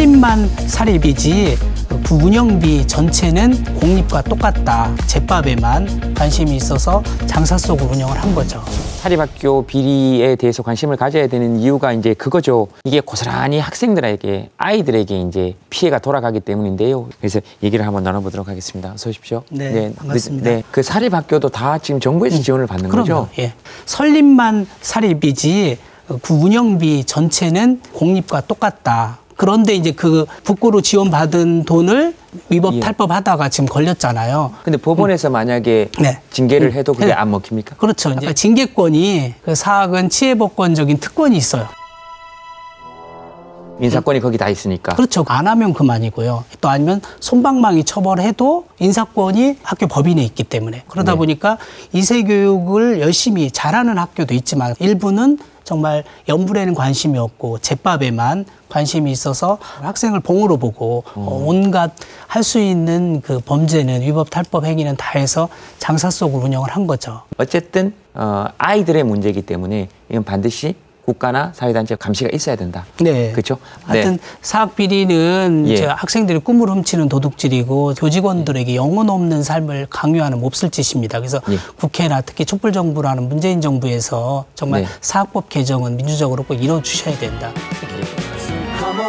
설립만 사립이지 그 운영비 전체는 공립과 똑같다. 제밥에만 관심이 있어서 장사 속으로 운영을 한 거죠. 사립학교 비리에 대해서 관심을 가져야 되는 이유가 이제 그거죠. 이게 고스란히 학생들에게 아이들에게 이제 피해가 돌아가기 때문인데요. 그래서 얘기를 한번 나눠보도록 하겠습니다. 어서 오십시오. 네, 반갑습니다. 그, 네, 그 사립학교도 다 지금 정부에서 지원을 받는 그럼요. 거죠. 예. 설립만 사립이지 그 운영비 전체는 공립과 똑같다. 그런데 이제 그 북구로 지원받은 돈을 위법 예. 탈법하다가 지금 걸렸잖아요. 근데 법원에서 만약에 네. 징계를 해도 그게 네. 안 먹힙니까? 그렇죠. 이제 징계권이 그 사학은 치해법권적인 특권이 있어요. 민사권이 거기 다 있으니까. 그렇죠. 안 하면 그만이고요. 또 아니면 손방망이 처벌해도 인사권이 학교 법인에 있기 때문에 그러다 네. 보니까 이세 교육을 열심히 잘하는 학교도 있지만 일부는 정말 연불에는 관심이 없고 제밥에만 관심이 있어서 학생을 봉으로 보고 어, 온갖 할 수 있는 그 범죄는 위법 탈법 행위는 다 해서 장사 속으로 운영을 한 거죠. 어쨌든 어, 아이들의 문제이기 때문에 이건 반드시 국가나 사회단체 감시가 있어야 된다. 네. 그렇죠? 하여튼 사학 비리는 예. 이제 학생들이 꿈을 훔치는 도둑질이고 교직원들에게 영혼 없는 삶을 강요하는 몹쓸 짓입니다. 그래서 예. 국회나 특히 촛불 정부라는 문재인 정부에서 정말 네. 사학법 개정은 민주적으로 꼭 이뤄 주셔야 된다. Come